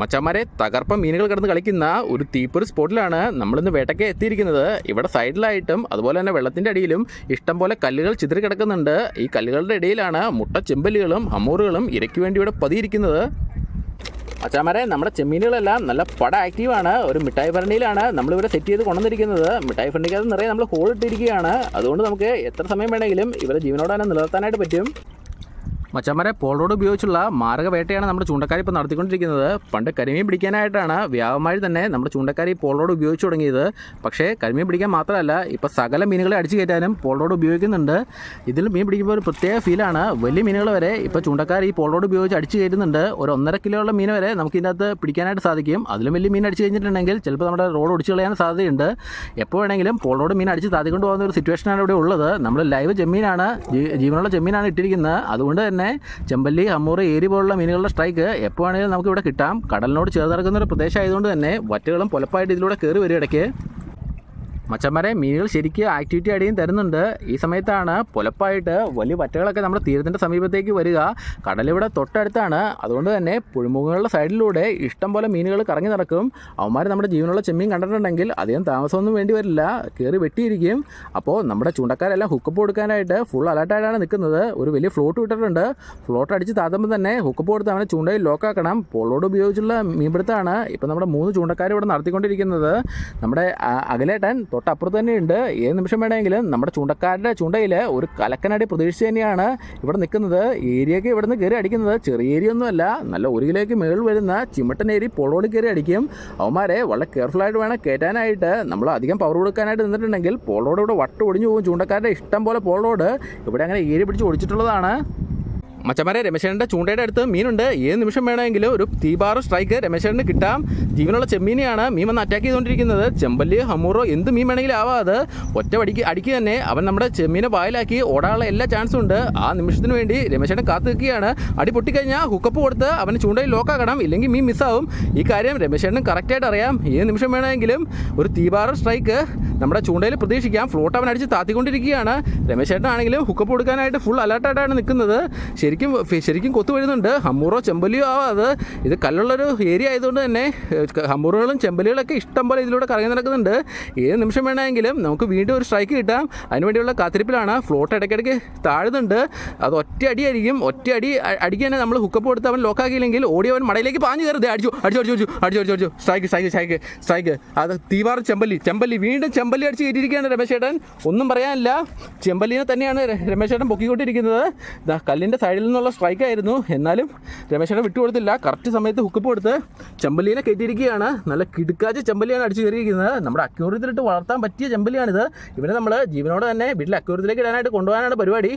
മച്ചന്മാരെ തകർപ്പ മീനുകൾ കിടന്ന് കളിക്കുന്ന ഒരു തീപ്പൊരു സ്പോട്ടിലാണ് നമ്മളിന്ന് വേട്ടയ്ക്ക് എത്തിയിരിക്കുന്നത്. ഇവിടെ സൈഡിലായിട്ടും അതുപോലെ തന്നെ വെള്ളത്തിന്റെ അടിയിലും ഇഷ്ടംപോലെ കല്ലുകൾ ചിതറി കിടക്കുന്നുണ്ട്. ഈ കല്ലുകളുടെ ഇടയിലാണ് മുട്ട ചെമ്പല്ലുകളും അമ്മൂറുകളും ഇരയ്ക്ക് വേണ്ടി ഇവിടെ പതിയിരിക്കുന്നത്. അച്ചാമാരെ നമ്മുടെ ചെമ്മീനുകളെല്ലാം നല്ല പട ആക്റ്റീവാണ്. ഒരു മിഠായി ഭരണിയിലാണ് നമ്മളിവിടെ സെറ്റ് ചെയ്ത് കൊണ്ടുവന്നിരിക്കുന്നത്. മിഠായി ഭരണിക്കകത്ത് നിറയെ നമ്മൾ ഹോൾ ഇട്ടിരിക്കുകയാണ്. അതുകൊണ്ട് നമുക്ക് എത്ര സമയം വേണമെങ്കിലും ഇവരെ ജീവനോടെ നിലനിർത്താനായിട്ട് പറ്റും. മച്ചന്മാരെ റോഡ് ഉപയോഗിച്ചുള്ള മാർഗവേട്ടയാണ് നമ്മുടെ ചൂണ്ടക്കാരി ഇപ്പോൾ നടത്തിക്കൊണ്ടിരിക്കുന്നത്. പണ്ട് കരിമീൻ പിടിക്കാനായിട്ടാണ് വ്യാപമായി തന്നെ നമ്മുടെ ചൂണ്ടക്കാരി റോഡ് ഉപയോഗിച്ച് തുടങ്ങിയത്. പക്ഷേ കരിമീൻ പിടിക്കാൻ മാത്രമല്ല ഇപ്പോൾ സകല മീനുകളെ അടിച്ചു കയറ്റാനും റോഡ് ഉപയോഗിക്കുന്നുണ്ട്. ഇതിൽ മീൻ പിടിക്കുമ്പോൾ ഒരു പ്രത്യേക ഫീലാണ്. വലിയ മീനുകൾ വരെ ഇപ്പോൾ ചൂണ്ടക്കാർ ഈ റോഡ് ഉപയോഗിച്ച് അടിച്ചു കയറ്റുന്നുണ്ട്. ഒരു ഒന്നര കിലോ ഉള്ള മീൻ വരെ നമുക്ക് ഇതിനകത്ത് പിടിക്കാനായിട്ട് സാധിക്കും. അതിലും വലിയ മീൻ അടിച്ചു കഴിഞ്ഞിട്ടുണ്ടെങ്കിൽ ചിലപ്പോൾ നമ്മുടെ റോഡ് ഒടിച്ചു കളയാൻ സാധ്യതയുണ്ട്. എപ്പോൾ വേണമെങ്കിലും റോഡ് മീൻ അടിച്ച് താത്തിക്കൊണ്ട് പോകുന്ന ഒരു സിറ്റുവേഷനാണ് ഇവിടെ ഉള്ളത്. നമ്മൾ ലൈവ് ചെമ്മീനാണ് ജീവനുള്ള ചെമ്മീനാണ് ഇട്ടിരിക്കുന്നത്. അതുകൊണ്ട് തന്നെ ചെമ്പല്ലി അമ്മൂറ് ഏരി പോലുള്ള മീനുകളുടെ സ്ട്രൈക്ക് എപ്പോഴാണെങ്കിലും നമുക്ക് ഇവിടെ കിട്ടാം. കടലിനോട് ചേർന്ന് നടക്കുന്ന ഒരു പ്രദേശം ആയതുകൊണ്ട് തന്നെ വറ്റകളും പൊലപ്പായിട്ട് ഇതിലൂടെ കയറി വരും ഇടയ്ക്ക്. മച്ചന്മാരെ മീനുകൾ ശരിക്കും ആക്ടിവിറ്റി അടിയും തരുന്നുണ്ട്. ഈ സമയത്താണ് പുലപ്പായിട്ട് വലിയ വറ്റകളൊക്കെ നമ്മുടെ തീരത്തിന്റെ സമീപത്തേക്ക് വരിക. കടലിവിടെ തൊട്ടടുത്താണ്. അതുകൊണ്ട് തന്നെ പുഴുമുഖങ്ങളുടെ സൈഡിലൂടെ ഇഷ്ടം പോലെ മീനുകൾ കറങ്ങി നടക്കും. അവന്മാർ നമ്മുടെ ജീവനുള്ള ചെമ്മീൻ കണ്ടിട്ടുണ്ടെങ്കിൽ അധികം താമസമൊന്നും വേണ്ടി വരില്ല. കയറി വെട്ടിയിരിക്കും. അപ്പോൾ നമ്മുടെ ചൂണ്ടക്കാരെല്ലാം ഹുക്കപ്പ് കൊടുക്കാനായിട്ട് ഫുൾ അലർട്ടായിട്ടാണ് നിൽക്കുന്നത്. ഒരു വലിയ ഫ്ലോട്ട് വിട്ടിട്ടുണ്ട് ഫ്ലോട്ട് അടിച്ച് താത്തുമ്പോൾ തന്നെ ഹുക്കപ്പ് കൊടുത്ത് അവനെ ചൂണ്ടയിൽ ലോക്കാക്കണം പോളോട് ഉപയോഗിച്ചുള്ള മീൻപിടുത്തമാണ് ഇപ്പോൾ നമ്മുടെ മൂന്ന് ചൂണ്ടക്കാർ ഇവിടെ നടത്തിക്കൊണ്ടിരിക്കുന്നത്. നമ്മുടെ അകലേട്ടൻ തൊട്ടപ്പുറത്ത് തന്നെയുണ്ട്. ഏത് നിമിഷം വേണമെങ്കിലും നമ്മുടെ ചൂണ്ടക്കാരുടെ ചൂണ്ടയിൽ ഒരു കലക്കനടി പ്രതീക്ഷിച്ച് തന്നെയാണ് ഇവിടെ നിൽക്കുന്നത്. ഏരിയയ്ക്ക് ഇവിടെ നിന്ന് കയറി അടിക്കുന്നത്. ചെറിയ ഏരിയ ഒന്നുമല്ല നല്ല ഒരു കിലോയ്ക്ക് മുകളിൽ വരുന്ന ചിമ്മട്ടനേരി പൊളോട് കയറി അടിക്കും. അവന്മാരെ വളരെ കെയർഫുള്ളായിട്ട് വേണം കയറ്റാനായിട്ട്. നമ്മൾ അധികം പവർ കൊടുക്കാനായിട്ട് നിന്നിട്ടുണ്ടെങ്കിൽ പോളോട് ഇവിടെ വട്ട് ഒടിഞ്ഞു പോകും. ചൂണ്ടക്കാരുടെ ഇഷ്ടം പോലെ പോളോട് ഇവിടെ അങ്ങനെ ഏരി പിടിച്ച് ഒടിച്ചിട്ടുള്ളതാണ്. മച്ചമാരെ രമേശേട്ടന്റെ ചൂണ്ടയുടെ അടുത്ത് മീനുണ്ട്. ഏത് നിമിഷം വേണമെങ്കിലും ഒരു തീപാറ സ്ട്രൈക്ക് രമേശേട്ടന് കിട്ടാം. ജീവനുള്ള ചെമ്മീനെയാണ് മീൻ വന്ന് അറ്റാക്ക് ചെയ്തുകൊണ്ടിരിക്കുന്നത്. ചെമ്പല്ലി ഹമ്മൂറോ എന്ത് മീൻ വേണമെങ്കിലും ആവാതെ ഒറ്റ അടിക്ക് അടിക്ക് തന്നെ അവൻ നമ്മുടെ ചെമ്മീനെ വായിലാക്കി ഓടാനുള്ള എല്ലാ ചാൻസും ഉണ്ട്. ആ നിമിഷത്തിന് വേണ്ടി രമേശേട്ടൻ കാത്തു നിൽക്കുകയാണ്. അടി പൊട്ടിക്കഴിഞ്ഞാൽ ഹുക്കപ്പ് കൊടുത്ത് അവന് ചൂണ്ടയിൽ ലോക്കാക്കണം ഇല്ലെങ്കിൽ മീൻ മിസ്സാവും ഈ കാര്യം രമേശേട്ടനും കറക്റ്റായിട്ട് അറിയാം. ഏത് നിമിഷം വേണമെങ്കിലും ഒരു തീപാറ സ്ട്രൈക്ക് നമ്മുടെ ചൂണ്ടയിൽ പ്രതീക്ഷിക്കാം. ഫ്ലോട്ട് അവൻ അടിച്ച് താത്തിക്കൊണ്ടിരിക്കുകയാണ്. രമേശേട്ടനാണെങ്കിലും ഹുക്കപ്പ് കൊടുക്കാനായിട്ട് ഫുൾ അലർട്ടായിട്ടാണ് നിൽക്കുന്നത്. ശരിക്കും ശരിക്കും കൊത്തു വീഴുന്നുണ്ട്. ഹമ്മൂറോ ചെമ്പലിയോ അത്. ഇത് കല്ലുള്ളൊരു ഏരിയ ആയതുകൊണ്ട് തന്നെ ഹമ്മൂറുകളും ചെമ്പലികളൊക്കെ ഇഷ്ടം പോലെ ഇതിലൂടെ കറങ്ങി നടക്കുന്നുണ്ട്. ഏത് നിമിഷം വേണമെങ്കിലും നമുക്ക് വീണ്ടും ഒരു സ്ട്രൈക്ക് കിട്ടാം. അതിനുവേണ്ടിയുള്ള കാത്തിരിപ്പിലാണ്. ഫ്ലോട്ട് ഇടയ്ക്കിടയ്ക്ക് താഴുന്നുണ്ട്. അത് ഒറ്റ അടിയായിരിക്കും. ഒറ്റ അടി അടിക്ക് തന്നെ നമ്മൾ ഹുക്കപ്പ് കൊടുത്ത് അവൻ ലോക്കാക്കിയില്ലെങ്കിൽ ഓടി അവൻ മടയിലേക്ക് പാഞ്ഞു കയറുത് അടിച്ചു അടിച്ചു അടിച്ചു അടിച്ചു അടിച്ചു അടിച്ചു അടിച്ചു. സ്ട്രൈക്ക് സ്ട്രൈക്ക് സ്ട്രൈക്ക് സ്ട്രൈക്ക് അത് തീവാർ ചെമ്പല്ലി ചെമ്പല്ലി. വീണ്ടും ചെമ്പല്ലി അടിച്ച് കയറ്റിയിരിക്കുകയാണ് രമേശേട്ടൻ. ഒന്നും പറയാനില്ല. ചെമ്പല്ലിനെ തന്നെയാണ് രമേശേട്ടൻ പൊക്കിക്കൊണ്ടിരിക്കുന്നത്. കല്ലിന്റെ കല്ലിന്റെ സൈഡിൽ നിന്നുള്ള സ്ട്രൈക്ക് ആയിരുന്നു. എന്നാലും രമേശേട്ടൻ വിട്ടുകൊടുത്തില്ല. കറക്റ്റ് സമയത്ത് ഹുക്കപ്പ് കൊടുത്ത് ചെമ്പല്ലിനെ കയറ്റിയിരിക്കുകയാണ്. നല്ല കിടുക്കാച്ച ചെമ്പല്ലിയാണ് അടിച്ചു കയറിയിരിക്കുന്നത്. നമ്മുടെ അക്യൂറിയത്തിലിട്ട് വളർത്താൻ പറ്റിയ ചെമ്പല്ലിയാണിത്. ഇവനെ നമ്മൾ ജീവനോടെ തന്നെ വീട്ടിൽ അക്യൂറിയത്തിലേക്ക് ഇടാനായിട്ട് കൊണ്ടുപോകാനാണ് പരിപാടി.